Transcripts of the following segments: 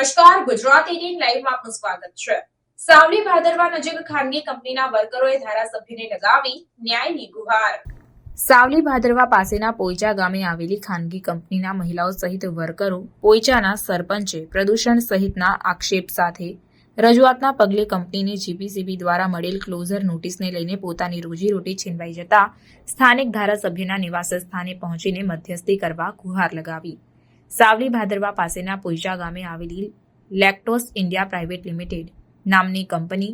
નમસ્કાર, ગુજરાત એટીન લાઈવમાં આપનું સ્વાગત છે. સાવલી ભાદરવા નજીક ખાનગી કંપનીના વર્કરોએ ધારાસભ્યને લગાવી ન્યાયની ગુહાર સાવલી ભાદરવા પાસેના પોઈચા ગામે આવેલી ખાનગી કંપનીના મહિલાઓ સહિત વર્કરો પોઈચાના સરપંચે પ્રદૂષણ સહિતના આક્ષેપ સાથે રજૂઆતના પગલે કંપનીને જીપીસીબી દ્વારા મળેલ ક્લોઝર નોટિસને લઈને પોતાની રોજીરોટી છીનવાઈ જતા સ્થાનિક ધારાસભ્યના નિવાસ સ્થાને પહોંચીને મધ્યસ્થી કરવા ગુહાર લગાવી. સાવલી ભાદરવા પાસેના પોઈચા ગામે આવેલી લેક્ટોસ ઇન્ડિયા પ્રાઇવેટ લિમિટેડ નામની કંપની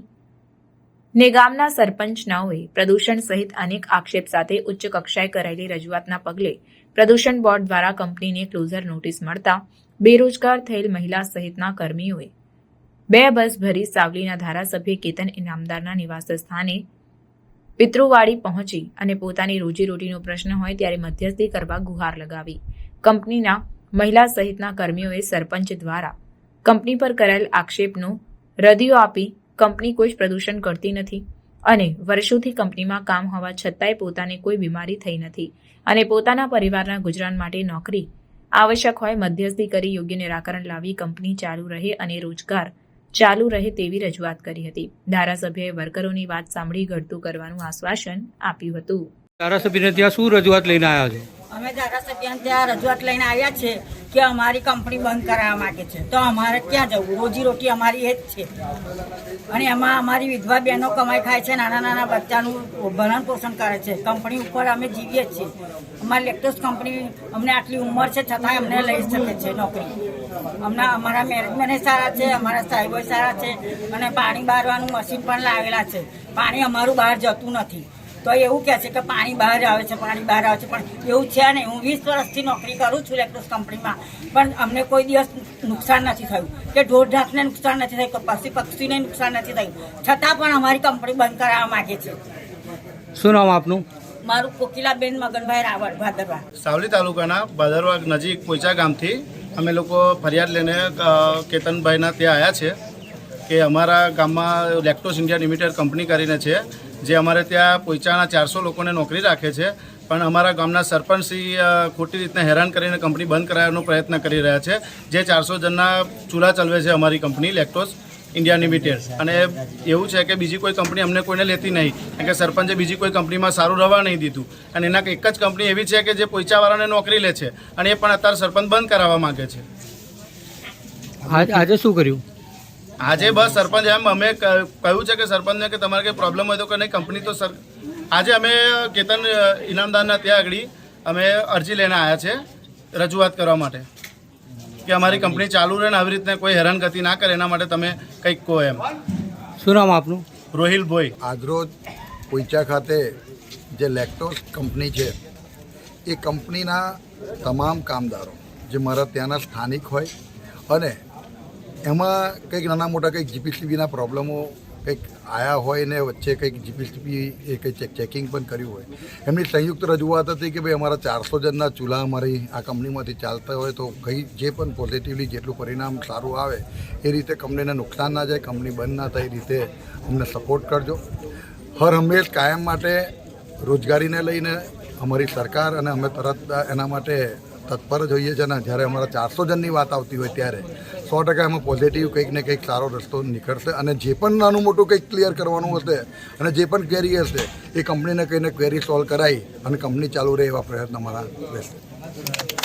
ને ગામના સરપંચનાઓએ પ્રદૂષણ સહિત અનેક આક્ષેપ સાથે ઉચ્ચ કક્ષાએ કરાયેલી રજૂઆતના પગલે પ્રદૂષણ બોર્ડ દ્વારા કંપનીને ક્લોઝર નોટિસ મળતા બેરોજગાર થયેલ મહિલા સહિતના કર્મીઓએ બે બસ ભરી સાવલીના ધારાસભ્ય કેતન ઇનામદારના નિવાસ સ્થાને પિતૃવાડી પહોંચી અને પોતાની રોજીરોટીનો પ્રશ્ન હોય ત્યારે મધ્યસ્થી કરવા ગુહાર લગાવી. કંપનીના મહિલા સહિતના કર્મીઓએ સરપંચ દ્વારા કંપની પર કરાયેલ આક્ષેપનો રદિયો આપી કંપની કોઈ જ પ્રદૂષણ કરતી નથી અને વર્ષોથી કંપનીમાં કામ હોવા છતાંય પોતાને કોઈ બીમારી થઈ નથી અને પોતાના પરિવારના ગુજરાન માટે નોકરી આવશ્યક હોય મધ્યસ્થી કરી યોગ્ય નિરાકરણ લાવી કંપની ચાલુ રહે અને રોજગાર ચાલુ રહે તેવી રજૂઆત કરી હતી. ધારાસભ્યએ વર્કરોની વાત સાંભળી ઘડતું કરવાનું આશ્વાસન આપ્યું હતું. ધારાસભ્યને ત્યાં શું રજૂઆત લઈને આવ્યા છો? અમે ધારાસભ્યને ત્યાં રજૂઆત લઈને આવ્યા છે કે અમારી કંપની બંધ કરાવવા માંગે છે. તો અમારે ક્યાં જવું? રોજીરોટી અમારી એ જ છે. અને એમાં અમારી વિધવા બહેનો કમાઈ ખાય છે, નાના નાના બચ્ચાનું ભરણ પોષણ કરે છે. કંપની ઉપર અમે જીવીએ છીએ. અમારી લેક્ટોસ કંપની અમને આટલી ઉંમર છે, છતાંય અમને લઈ શકે છે નોકરી. હમણાં અમારા મેનેજમેન્ટ સારા છે, અમારા સાહેબો સારા છે અને પાણી બારવાનું મશીન પણ લાવેલા છે. પાણી અમારું બહાર જતું નથી. તો એવું કહે છે કે પાણી બહાર આવે છે પાણી બહાર આવે છે પણ એવું છે નહીં. હું વીસ વર્ષથી નોકરી કરું છું લેક્ટોસ કંપનીમાં. પણ અમને કોઈ દિવસ નુકસાન નથી થયું. કે ઢોર ઢાંકને નુકસાન નથી થયું કે પશુ પક્ષીને નુકસાન નથી થયું. છતાં પણ અમારી કંપની બંધ કરાવવા માગે છે. શું નામ આપનું? મારું કોકિલાબેન મગનભાઈ રાવળ ભાદરવા. સાવલી તાલુકાના ભાદરવા નજીક કોઈચા ગામથી અમે લોકો ફરિયાદ લઈને કેતનભાઈના ત્યાં આવ્યા છે કે અમારા ગામમાં લેક્ટોસ ઇન્ડિયા લિમિટેડ કંપની કરીને છે. જે અમારે ત્યાં પોઈચાના ચારસો લોકોને નોકરી રાખે છે, પણ અમારા ગામના સરપંચશ્રી ખોટી રીતના હેરાન કરીને કંપની બંધ કરાવવાનો પ્રયત્ન કરી રહ્યા છે, જે ચારસો જણના ચૂલા ચલવે છે અમારી કંપની, લેક્ટોસ ઇન્ડિયા લિમિટેડ. અને એવું છે કે બીજી કોઈ કંપની અમને કોઈને લેતી નહીં, કારણ કે સરપંચે બીજી કોઈ કંપનીમાં સારું રહેવા નહીં દીધું. અને એના એક જ કંપની એવી છે કે જે પોઈચાવાળાને નોકરી લે છે, અને એ પણ અત્યારે સરપંચ બંધ કરાવવા માંગે છે. આજે શું કર્યું? આજે બસ સરપંચ એમ અમે ક- કહ્યું છે કે સરપંચને કે તમારે કંઈ પ્રોબ્લેમ હોય તો કે નહીં કંપની તો સર આજે અમે કેતન ઇનામદારના ત્યાં આગળ અમે અરજી લઈને આવ્યા છે રજૂઆત કરવા માટે કે અમારી કંપની ચાલુ રહે ને આવી રીતના કોઈ હેરાનગતિ ના કરે એના માટે તમે કંઈક કહો એમ. શું નામ આપનું? રોહિલ ભોઈ. આજરોજ પોઈચા ખાતે જે લેક્ટોસ કંપની છે એ કંપનીના તમામ કામદારો જે મારા ત્યાંના સ્થાનિક હોય અને એમાં કંઈક નાના મોટા કંઈક જીપીસીબીના પ્રોબ્લેમો કંઈક આયા હોય ને વચ્ચે કંઈક જીપીસીબી એ ચેક ચેકિંગ પણ કર્યું હોય. એમની સંયુક્ત રજૂઆત હતી કે ભાઈ અમારા ચારસો જણના ચૂલા અમારી આ કંપનીમાંથી ચાલતા હોય તો કંઈ જે પણ પોઝિટિવલી જેટલું પરિણામ સારું આવે, એ રીતે કંપનીને નુકસાન ના જાય, કંપની બંધ ના થાય એ રીતે અમને સપોર્ટ કરજો. હર હંમેશ કાયમ માટે રોજગારીને લઈને અમારી સરકાર અને અમે તરત એના માટે તત્પર જ હોઈએ છીએ ને જ્યારે અમારા ચારસો જણની વાત આવતી હોય ત્યારે સો ટકા એમાં પોઝિટિવ કંઈક ને કંઈક સારો રસ્તો નીકળશે અને જે પણ નાનું મોટું કંઈક ક્લિયર કરવાનું હશે અને જે પણ ક્વેરી હશે, એ કંપનીને કહીને ક્વેરી સોલ્વ કરાવી અને કંપની ચાલુ રહે એવા પ્રયત્ન અમારા રહેશે.